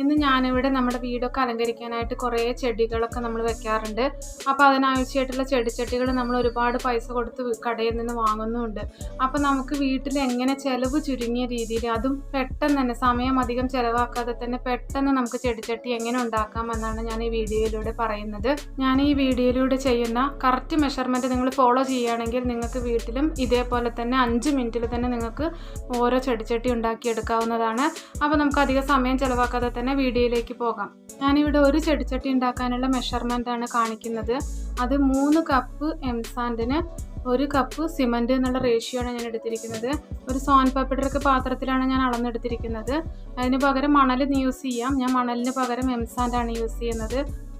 ഇന്ന് ഞാനിവിടെ നമ്മുടെ വീടൊക്കെ അലങ്കരിക്കാനായിട്ട് കുറേ ചെടികളൊക്കെ നമ്മൾ വെക്കാറുണ്ട്. അപ്പോൾ അതിനാവശ്യമായിട്ടുള്ള ചെടിച്ചട്ടികൾ നമ്മൾ ഒരുപാട് പൈസ കൊടുത്ത് കടയിൽ നിന്ന് വാങ്ങുന്നുമുണ്ട് അപ്പോൾ നമുക്ക് വീട്ടിൽ എങ്ങനെ ചിലവ് ചുരുങ്ങിയ രീതിയിൽ അതും പെട്ടെന്ന് തന്നെ സമയം അധികം ചിലവാക്കാതെ തന്നെ പെട്ടെന്ന് നമുക്ക് ചെടിച്ചട്ടി എങ്ങനെ ഉണ്ടാക്കാമെന്നാണ് ഞാൻ ഈ വീഡിയോയിലൂടെ പറയുന്നത്. ഞാൻ ഈ വീഡിയോയിലൂടെ ചെയ്യുന്ന കറക്റ്റ് മെഷർമെന്റ് നിങ്ങൾ ഫോളോ ചെയ്യുകയാണെങ്കിൽ നിങ്ങൾക്ക് വീട്ടിലും ഇതേപോലെ തന്നെ അഞ്ച് മിനിറ്റിൽ തന്നെ നിങ്ങൾക്ക് ഓരോ ചെടിച്ചട്ടി ഉണ്ടാക്കിയെടുക്കാവുന്നതാണ്. അപ്പോൾ നമുക്ക് അധികം സമയം ചിലവാക്കാതെ തന്നെ വീഡിയോയിലേക്ക് പോകാം. ഞാനിവിടെ ഒരു ചെടിച്ചട്ടി ഉണ്ടാക്കാനുള്ള മെഷർമെന്റ് ആണ് കാണിക്കുന്നത്. അത് മൂന്ന് കപ്പ് എംസാൻഡിന് ഒരു കപ്പ് സിമന്റ് എന്നുള്ള റേഷ്യോ ആണ് ഞാൻ എടുത്തിരിക്കുന്നത്. ഒരു സോൻ പേപ്പിടൊക്കെ പാത്രത്തിലാണ് ഞാൻ അളന്നെടുത്തിരിക്കുന്നത്. അതിന് പകരം മണൽ യൂസ് ചെയ്യാം. ഞാൻ മണലിന് പകരം എംസാൻഡാണ് യൂസ് ചെയ്യുന്നത്.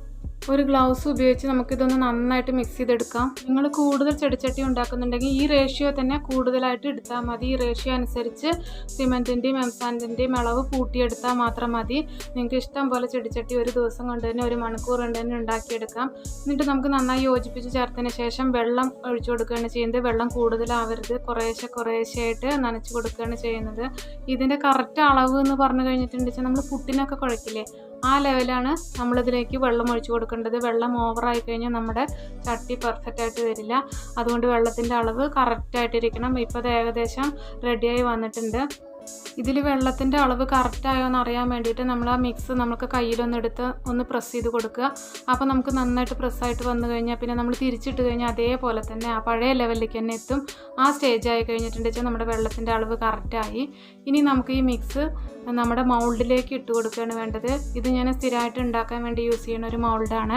ഒരു ഗ്ലൗസ് ഉപയോഗിച്ച് നമുക്കിതൊന്ന് നന്നായിട്ട് മിക്സ് ചെയ്തെടുക്കാം. നിങ്ങൾ കൂടുതൽ ചെടിച്ചട്ടി ഉണ്ടാക്കുന്നുണ്ടെങ്കിൽ ഈ റേഷ്യോ തന്നെ കൂടുതലായിട്ട് എടുത്താൽ മതി. ഈ റേഷ്യോ അനുസരിച്ച് സിമെന്റിന്റെയും എംസാന്റിന്റെയും അളവ് കൂട്ടിയെടുത്താൽ മാത്രം മതി. നിങ്ങൾക്ക് ഇഷ്ടം പോലെ ചെടിച്ചട്ടി ഒരു ദിവസം കൊണ്ട് തന്നെ ഒരു മണിക്കൂർ കൊണ്ട് തന്നെ ഉണ്ടാക്കിയെടുക്കാം. എന്നിട്ട് നമുക്ക് നന്നായി യോജിപ്പിച്ച് ചേർത്തതിന് ശേഷം വെള്ളം ഒഴിച്ചു കൊടുക്കുകയാണ് ചെയ്യുന്നത്. വെള്ളം കൂടുതലാവരുത്. കുറേശ്ശെ കുറേശ്ശെയായിട്ട് നനച്ച് കൊടുക്കുകയാണ് ചെയ്യുന്നത്. ഇതിന്റെ കറക്റ്റ് അളവ് എന്ന് പറഞ്ഞു കഴിഞ്ഞിട്ടുണ്ടെങ്കിൽ നമ്മൾ പുട്ടിനൊക്കെ കുഴക്കില്ലേ? ആ ലെവലാണ് നമ്മളിതിലേക്ക് വെള്ളം ഒഴിച്ചു കൊടുക്കേണ്ടത്. വെള്ളം ഓവറായി കഴിഞ്ഞാൽ നമ്മുടെ ചട്ടി പെർഫെക്റ്റ് ആയിട്ട് വരില്ല. അതുകൊണ്ട് വെള്ളത്തിന്റെ അളവ് കറക്റ്റായിട്ടിരിക്കണം ഇപ്പോൾ അത് ഏകദേശം റെഡിയായി വന്നിട്ടുണ്ട്. ഇതിൽ വെള്ളത്തിന്റെ അളവ് കറക്റ്റായോ എന്ന് അറിയാൻ വേണ്ടിയിട്ട് നമ്മൾ ആ മിക്സ് നമുക്ക് കയ്യിലൊന്ന് എടുത്ത് ഒന്ന് പ്രസ് ചെയ്ത് കൊടുക്കുക. അപ്പോൾ നമുക്ക് നന്നായിട്ട് പ്രസ്സായിട്ട് വന്നു കഴിഞ്ഞാൽ പിന്നെ നമ്മൾ തിരിച്ചിട്ട് കഴിഞ്ഞാൽ അതേപോലെ തന്നെ ആ പഴയ ലെവലിലേക്ക് തന്നെ എത്തും. ആ സ്റ്റേജ് ആയി കഴിഞ്ഞിട്ടുണ്ടെങ്കിൽ നമ്മുടെ വെള്ളത്തിന്റെ അളവ് കറക്റ്റായി ഇനി നമുക്ക് ഈ മിക്സ് നമ്മുടെ മൗൾഡിലേക്ക് ഇട്ട് കൊടുക്കുകയാണ് വേണ്ടത്. ഇത് ഞാൻ സ്ഥിരമായിട്ട് ഉണ്ടാക്കാൻ വേണ്ടി യൂസ് ചെയ്യുന്ന ഒരു മൗൾഡാണ്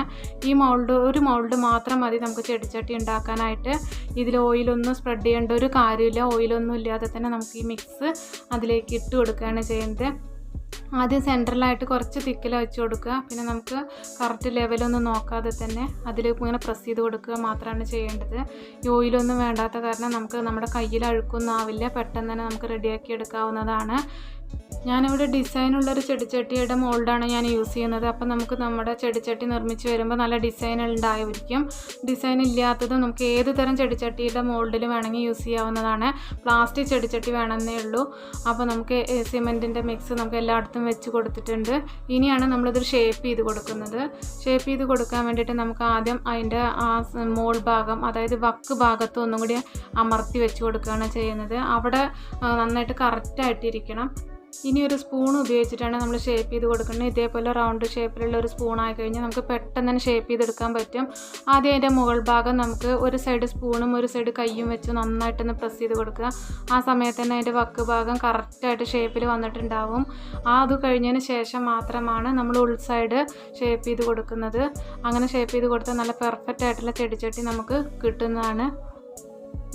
ഈ മൗൾഡ് ഒരു മൗൾഡ് മാത്രം മതി നമുക്ക് ചെടിച്ചട്ടി ഉണ്ടാക്കാനായിട്ട്. ഇതിൽ ഓയിലൊന്നും സ്പ്രെഡ് ചെയ്യേണ്ട ഒരു കാര്യമില്ല. ഓയിലൊന്നും ഇല്ലാതെ തന്നെ നമുക്ക് ഈ മിക്സ് അതിലേക്ക് ഇട്ട് കൊടുക്കുകയാണ് ചെയ്യുന്നത്. ആദ്യം സെന്ററിലായിട്ട് കുറച്ച് തിക്കിൽ വെച്ച് കൊടുക്കുക. പിന്നെ നമുക്ക് കറക്റ്റ് ലെവലൊന്നും നോക്കാതെ തന്നെ അതിൽ ഇങ്ങനെ പ്രസ് ചെയ്ത് കൊടുക്കുക മാത്രമാണ് ചെയ്യേണ്ടത്. ഈ ഓയിലൊന്നും വേണ്ടാത്ത കാരണം നമുക്ക് നമ്മുടെ കയ്യിൽ അഴുക്കൊന്നും ആവില്ല. പെട്ടെന്ന് തന്നെ നമുക്ക് റെഡിയാക്കി എടുക്കാവുന്നതാണ്. ഞാനിവിടെ ഡിസൈനുള്ളൊരു ചെടിച്ചട്ടിയുടെ മോൾഡാണ് ഞാൻ യൂസ് ചെയ്യുന്നത്. അപ്പം നമുക്ക് നമ്മുടെ ചെടിച്ചട്ടി നിർമ്മിച്ച് വരുമ്പോൾ നല്ല ഡിസൈൻ ഉണ്ടായിരിക്കും. ഡിസൈൻ ഇല്ലാത്തത് നമുക്ക് ഏത് തരം ചെടിച്ചട്ടിയുടെ മോൾഡിൽ വേണമെങ്കിൽ യൂസ് ചെയ്യാവുന്നതാണ്. പ്ലാസ്റ്റിക് ചെടിച്ചട്ടി വേണമെന്നേ ഉള്ളൂ. അപ്പോൾ നമുക്ക് സിമെന്റിന്റെ മിക്സ് നമുക്ക് എല്ലായിടത്തും വെച്ച് കൊടുത്തിട്ടുണ്ട്. ഇനിയാണ് നമ്മളിത് ഷേപ്പ് ചെയ്ത് കൊടുക്കുന്നത്. ഷേപ്പ് ചെയ്ത് കൊടുക്കാൻ വേണ്ടിയിട്ട് നമുക്ക് ആദ്യം അതിന്റെ ആ മോൾ ഭാഗം അതായത് വക്ക് ഭാഗത്ത് ഒന്നും കൂടി അമർത്തി വെച്ച് കൊടുക്കുകയാണ് ചെയ്യുന്നത്. അവിടെ നന്നായിട്ട് കറക്റ്റായിട്ടിരിക്കണം ഇനി ഒരു സ്പൂൺ ഉപയോഗിച്ചിട്ടാണ് നമ്മൾ ഷേപ്പ് ചെയ്ത് കൊടുക്കുന്നത്. ഇതേപോലെ റൗണ്ട് ഷേപ്പിലുള്ള ഒരു സ്പൂൺ ആയി കഴിഞ്ഞാൽ നമുക്ക് പെട്ടെന്ന് തന്നെ ഷേപ്പ് ചെയ്തെടുക്കാൻ പറ്റും. ആദ്യം അതിന്റെ മുകൾ ഭാഗം നമുക്ക് ഒരു സൈഡ് സ്പൂണും ഒരു സൈഡ് കയ്യും വെച്ച് നന്നായിട്ടൊന്ന് പ്രസ് ചെയ്ത് കൊടുക്കുക. ആ സമയത്ത് തന്നെ അതിന്റെ വക്ക് ഭാഗം കറക്റ്റായിട്ട് ഷേപ്പിൽ വന്നിട്ടുണ്ടാവും. ആ അത് കഴിഞ്ഞതിന് ശേഷം മാത്രമാണ് നമ്മൾ ഉൾ സൈഡ് ഷേപ്പ് ചെയ്ത് കൊടുക്കുന്നത്. അങ്ങനെ ഷേപ്പ് ചെയ്ത് കൊടുത്താൽ നല്ല പെർഫെക്റ്റ് ആയിട്ടുള്ള ചെടിച്ചട്ടി നമുക്ക് കിട്ടുന്നതാണ്.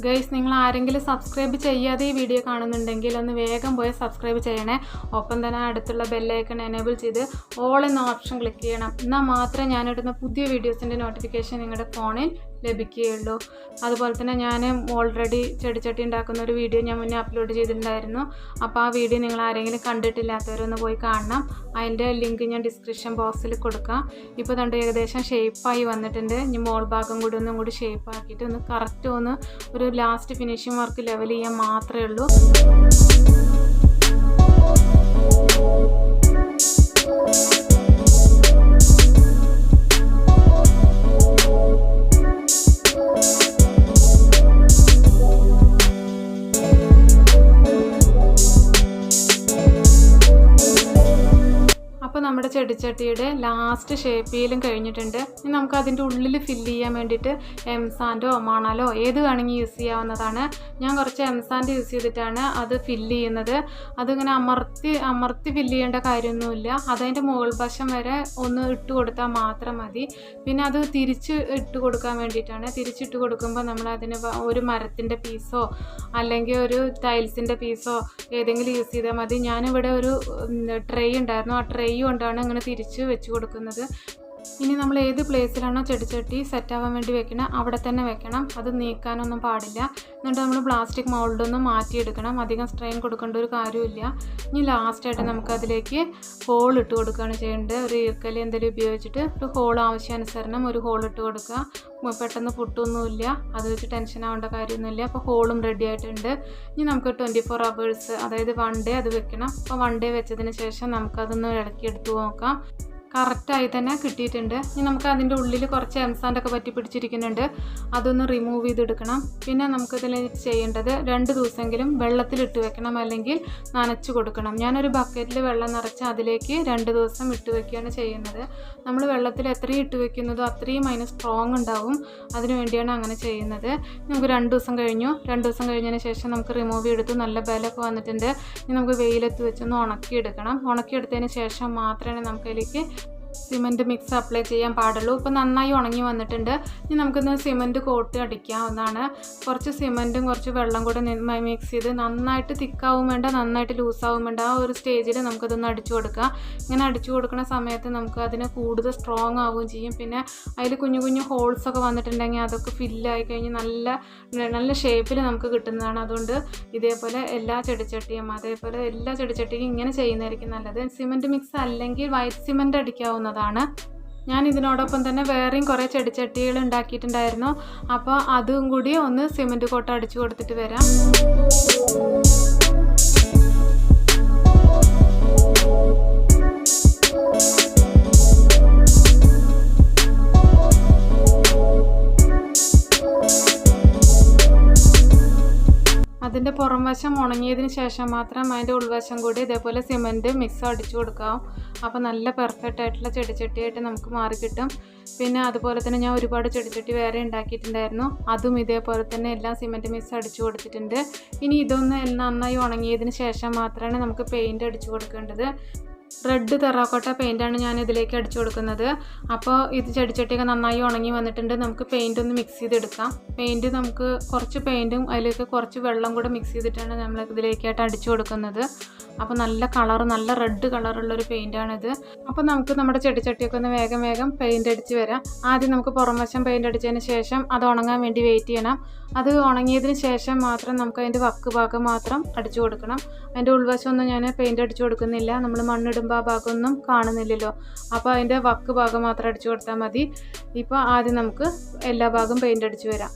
ഗൈസ് നിങ്ങൾ ആരെങ്കിലും സബ്സ്ക്രൈബ് ചെയ്യാതെ ഈ വീഡിയോ കാണുന്നുണ്ടെങ്കിൽ ഒന്ന് വേഗം പോയി സബ്സ്ക്രൈബ് ചെയ്യണേ. ഒപ്പം തന്നെ അടുത്തുള്ള ബെല്ലൈക്കൺ എനേബിൾ ചെയ്ത് ഓൾ എന്ന ഓപ്ഷൻ ക്ലിക്ക് ചെയ്യണം. എന്നാൽ മാത്രമേ ഞാനിടുന്ന പുതിയ വീഡിയോസിന്റെ നോട്ടിഫിക്കേഷൻ നിങ്ങളുടെ ഫോണിൽ ലഭിക്കുകയുള്ളൂ. അതുപോലെ തന്നെ ഞാൻ ഓൾറെഡി ചെടിച്ചട്ടി ഉണ്ടാക്കുന്ന ഒരു വീഡിയോ ഞാൻ മുന്നേ അപ്ലോഡ് ചെയ്തിട്ടുണ്ടായിരുന്നു. അപ്പോൾ ആ വീഡിയോ നിങ്ങൾ ആരെങ്കിലും കണ്ടിട്ടില്ലാത്തവരൊന്ന് പോയി കാണണം. അതിന്റെ ലിങ്ക് ഞാൻ ഡിസ്ക്രിപ്ഷൻ ബോക്സിൽ കൊടുക്കാം. ഇപ്പോൾ കണ്ട് ഏകദേശം ഷേപ്പായി വന്നിട്ടുണ്ട്. ഇനി മോൾ ഭാഗം കൂടി ഒന്നും കൂടി ഷേപ്പ് ആക്കിയിട്ട് ഒന്ന് കറക്റ്റ് ഒന്ന് ഒരു ലാസ്റ്റ് ഫിനിഷിംഗ് വർക്ക് ലെവൽ ചെയ്യാൻ മാത്രമേ ഉള്ളൂ. ചെടിച്ചട്ടിയുടെ ലാസ്റ്റ് ഷേപ്പ് ചെയ്യലും കഴിഞ്ഞിട്ടുണ്ട്. ഇനി നമുക്ക് അതിന്റെ ഉള്ളിൽ ഫില്ല് ചെയ്യാൻ വേണ്ടിയിട്ട് എംസാൻഡോ മണലോ ഏത് വേണമെങ്കിൽ യൂസ് ചെയ്യാവുന്നതാണ്. ഞാൻ കുറച്ച് എം എംസാൻഡ് യൂസ് ചെയ്തിട്ടാണ് അത് ഫില്ല് ചെയ്യുന്നത്. അതിങ്ങനെ അമർത്തി അമർത്തി ഫില്ല് ചെയ്യേണ്ട കാര്യമൊന്നുമില്ല. അതതിന്റെ മുകൾ വശം വരെ ഒന്ന് ഇട്ട് കൊടുത്താൽ മാത്രം മതി. പിന്നെ അത് തിരിച്ച് ഇട്ട് കൊടുക്കാൻ വേണ്ടിയിട്ടാണ്. തിരിച്ചിട്ട് കൊടുക്കുമ്പോൾ നമ്മൾ അതിന് ഒരു മരത്തിന്റെ പീസോ അല്ലെങ്കിൽ ഒരു ടൈൽസിന്റെ പീസോ ഏതെങ്കിലും യൂസ് ചെയ്താൽ മതി. ഞാനിവിടെ ഒരു ട്രേ ഉണ്ടായിരുന്നു. ആ ട്രേ കൊണ്ടാണ് ഇങ്ങനെ തിരിച്ച് വെച്ച് കൊടുക്കുന്നത്. ഇനി നമ്മൾ ഏത് പ്ലേസിലാണോ ചെടിച്ചട്ടി സെറ്റാവാൻ വേണ്ടി വെക്കണം അവിടെ തന്നെ വെക്കണം. അത് നീക്കാനൊന്നും പാടില്ല. എന്നിട്ട് നമ്മൾ പ്ലാസ്റ്റിക് മൗൾഡൊന്നും മാറ്റിയെടുക്കണം. അധികം സ്ട്രെയിൻ കൊടുക്കേണ്ട ഒരു കാര്യമില്ല ഇനി ലാസ്റ്റായിട്ട് നമുക്കതിലേക്ക് ഹോൾ ഇട്ട് കൊടുക്കുകയാണ് ചെയ്യേണ്ടത്. ഒരു ഈർക്കലി എന്തെങ്കിലും ഉപയോഗിച്ചിട്ട് ഒരു ഹോൾ ആവശ്യാനുസരണം ഒരു ഹോൾ ഇട്ട് കൊടുക്കുക. പെട്ടെന്ന് പൊട്ടൊന്നുമില്ല അത് വെച്ച് ടെൻഷൻ ആവേണ്ട കാര്യമൊന്നുമില്ല. അപ്പോൾ ഹോളും റെഡി ആയിട്ടുണ്ട്. ഇനി നമുക്ക് ട്വന്റി ഫോർ അവേഴ്സ് അതായത് വൺ ഡേ അത് വെക്കണം. അപ്പോൾ വൺ ഡേ വെച്ചതിന് ശേഷം നമുക്കതൊന്ന് ഇളക്കി എടുത്ത് നോക്കാം. കറക്റ്റായി തന്നെ കിട്ടിയിട്ടുണ്ട്. ഇനി നമുക്ക് അതിന്റെ ഉള്ളിൽ കുറച്ച് എംസാൻഡൊക്കെ പറ്റി പിടിച്ചിരിക്കുന്നുണ്ട്. അതൊന്ന് റിമൂവ് ചെയ്തെടുക്കണം. പിന്നെ നമുക്കിതിൽ ചെയ്യേണ്ടത് രണ്ട് ദിവസമെങ്കിലും വെള്ളത്തിലിട്ട് വെക്കണം അല്ലെങ്കിൽ നനച്ച് കൊടുക്കണം. ഞാനൊരു ബക്കറ്റിൽ വെള്ളം നിറച്ച് അതിലേക്ക് രണ്ട് ദിവസം ഇട്ട് വെക്കുകയാണ് ചെയ്യുന്നത്. നമ്മൾ വെള്ളത്തിൽ എത്രയും ഇട്ട് വെക്കുന്നതോ അത്രയും അതിന് സ്ട്രോങ് ഉണ്ടാവും. അതിന് വേണ്ടിയാണ് അങ്ങനെ ചെയ്യുന്നത്. നമുക്ക് രണ്ട് ദിവസം കഴിഞ്ഞു. രണ്ട് ദിവസം കഴിഞ്ഞതിന് ശേഷം നമുക്ക് റിമൂവ് ചെയ്തെടുത്ത് നല്ല ബലമൊക്കെ വന്നിട്ടുണ്ട്. ഇനി നമുക്ക് വെയിലത്ത് വെച്ചൊന്ന് ഉണക്കിയെടുക്കണം. ഉണക്കിയെടുത്തതിന് ശേഷം മാത്രമേ നമുക്കതിലേക്ക് സിമന്റ് മിക്സ് അപ്ലൈ ചെയ്യാൻ പാടുള്ളൂ. ഇപ്പോൾ നന്നായി ഉണങ്ങി വന്നിട്ടുണ്ട്. ഇനി നമുക്കിന്ന് സിമന്റ് കോട്ട് അടിക്കാവുന്നതാണ്. കുറച്ച് സിമന്റും കുറച്ച് വെള്ളം കൂടെ മിക്സ് ചെയ്ത് നന്നായിട്ട് തിക്കാവും വേണ്ട നന്നായിട്ട് ലൂസാവും വേണ്ട. ആ ഒരു സ്റ്റേജിൽ നമുക്കതൊന്ന് അടിച്ചു കൊടുക്കാം. ഇങ്ങനെ അടിച്ചു കൊടുക്കുന്ന സമയത്ത് നമുക്ക് അതിന് കൂടുതൽ സ്ട്രോങ് ആവുകയും ചെയ്യും. പിന്നെ അതിൽ കുഞ്ഞു കുഞ്ഞു ഹോൾസ് ഒക്കെ വന്നിട്ടുണ്ടെങ്കിൽ അതൊക്കെ ഫില്ലായി കഴിഞ്ഞ് നല്ല നല്ല ഷേപ്പിൽ നമുക്ക് കിട്ടുന്നതാണ്. അതുകൊണ്ട് ഇതേപോലെ എല്ലാ ചെടിച്ചട്ടിയും അതേപോലെ എല്ലാ ചെടിച്ചട്ടിയും ഇങ്ങനെ ചെയ്യുന്നതായിരിക്കും നല്ലത്. സിമന്റ് മിക്സ് അല്ലെങ്കിൽ വൈറ്റ് സിമന്റ് അടിക്കാവുന്നതാണ് ഞാൻ ഇതിനോടൊപ്പം തന്നെ വേറെയും കുറേ ചെടിച്ചട്ടികൾ ഉണ്ടാക്കിയിട്ടുണ്ടായിരുന്നു. അപ്പോൾ അതും കൂടി ഒന്ന് സിമന്റ് കോട്ട അടിച്ചു കൊടുത്തിട്ട് വരാം. അതിന്റെ പുറം വശം ഉണങ്ങിയതിന് ശേഷം മാത്രം അതിന്റെ ഉൾവശം കൂടി ഇതേപോലെ സിമന്റ് മിക്സ് അടിച്ചു കൊടുക്കാം. അപ്പോൾ നല്ല പെർഫെക്റ്റ് ആയിട്ടുള്ള ചെടിച്ചട്ടിയായിട്ട് നമുക്ക് മാറി കിട്ടും. പിന്നെ അതുപോലെ തന്നെ ഞാൻ ഒരുപാട് ചെടിച്ചട്ടി വേറെ ഉണ്ടാക്കിയിട്ടുണ്ടായിരുന്നു. അതും ഇതേപോലെ തന്നെ എല്ലാം സിമന്റ് മിക്സ് അടിച്ചു കൊടുത്തിട്ടുണ്ട്. ഇനി ഇതൊന്ന് നന്നായി ഉണങ്ങിയതിന് ശേഷം മാത്രമാണ് നമുക്ക് പെയിന്റ് അടിച്ചു കൊടുക്കേണ്ടത്. റെഡ് തെറാക്കോട്ട പെയിന്റാണ് ഞാൻ ഇതിലേക്ക് അടിച്ചു കൊടുക്കുന്നത്. അപ്പോൾ ഇത് ചെടിച്ചട്ടിയൊക്കെ നന്നായി ഉണങ്ങി വന്നിട്ടുണ്ട്. നമുക്ക് പെയിന്റ് ഒന്ന് മിക്സ് ചെയ്തെടുക്കാം. പെയിന്റ് നമുക്ക് കുറച്ച് പെയിന്റും അതിലേക്ക് കുറച്ച് വെള്ളം കൂടെ മിക്സ് ചെയ്തിട്ടാണ് നമ്മൾ ഇതിലേക്കായിട്ട് അടിച്ചു കൊടുക്കുന്നത്. അപ്പോൾ നല്ല കളർ നല്ല റെഡ് കളറുള്ളൊരു പെയിന്റാണിത് അപ്പോൾ നമുക്ക് നമ്മുടെ ചെടിച്ചട്ടിയൊക്കെ ഒന്ന് വേഗം വേഗം പെയിന്റ് അടിച്ച് വരാം. ആദ്യം നമുക്ക് പുറം വശം പെയിന്റ് അടിച്ചതിന് ശേഷം അത് ഉണങ്ങാൻ വേണ്ടി വെയിറ്റ് ചെയ്യണം. അത് ഉണങ്ങിയതിന് ശേഷം മാത്രം നമുക്ക് അതിന്റെ വക്ക് ഭാഗം മാത്രം അടിച്ചു കൊടുക്കണം. അതിന്റെ ഉൾവശമൊന്നും ഞാൻ പെയിന്റ് അടിച്ചു കൊടുക്കുന്നില്ല. നമ്മൾ മണ്ണിടുമ്പോൾ ആ ഭാഗമൊന്നും കാണുന്നില്ലല്ലോ. അപ്പോൾ അതിന്റെ വക്ക് ഭാഗം മാത്രം അടിച്ചു കൊടുത്താൽ മതി. ഇപ്പോൾ ആദ്യം നമുക്ക് എല്ലാ ഭാഗം പെയിന്റ് അടിച്ചു വരാം.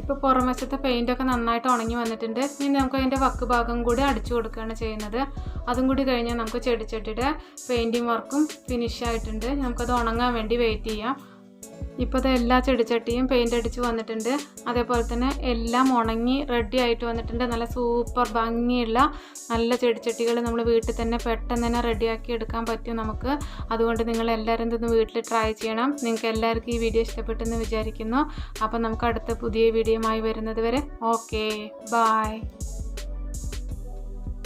ഇപ്പോൾ പുറം വശത്തെ പെയിന്റൊക്കെ നന്നായിട്ട് ഉണങ്ങി വന്നിട്ടുണ്ട്. ഇനി നമുക്ക് അതിന്റെ വക്ക് ഭാഗം കൂടി അടിച്ചു കൊടുക്കുകയാണ് ചെയ്യുന്നത്. അതും കൂടി കഴിഞ്ഞാൽ നമുക്ക് ചെടിച്ചട്ടിയുടെ പെയിന്റിങ് വർക്കും ഫിനിഷ് ആയിട്ടുണ്ട്. നമുക്കത് ഉണങ്ങാൻ വേണ്ടി വെയിറ്റ് ചെയ്യാം. ഇപ്പോൾ ഇത് എല്ലാ ചെടിച്ചട്ടിയും പെയിന്റ് അടിച്ച് വന്നിട്ടുണ്ട്. അതേപോലെ തന്നെ എല്ലാം ഉണങ്ങി റെഡി ആയിട്ട് വന്നിട്ടുണ്ട്. നല്ല സൂപ്പർ ഭംഗിയുള്ള നല്ല ചെടിച്ചട്ടികൾ നമ്മൾ വീട്ടിൽ തന്നെ പെട്ടെന്ന് തന്നെ റെഡിയാക്കി എടുക്കാൻ പറ്റും നമുക്ക്. അതുകൊണ്ട് നിങ്ങൾ എല്ലാവരും ഇതൊന്ന് വീട്ടിൽ ട്രൈ ചെയ്യണം. നിങ്ങൾക്ക് എല്ലാവർക്കും ഈ വീഡിയോ ഇഷ്ടപ്പെട്ടെന്ന് വിചാരിക്കുന്നു. അപ്പോൾ നമുക്ക് അടുത്ത പുതിയ വീഡിയോയുമായി വരുന്നത് വരെ. Okay bye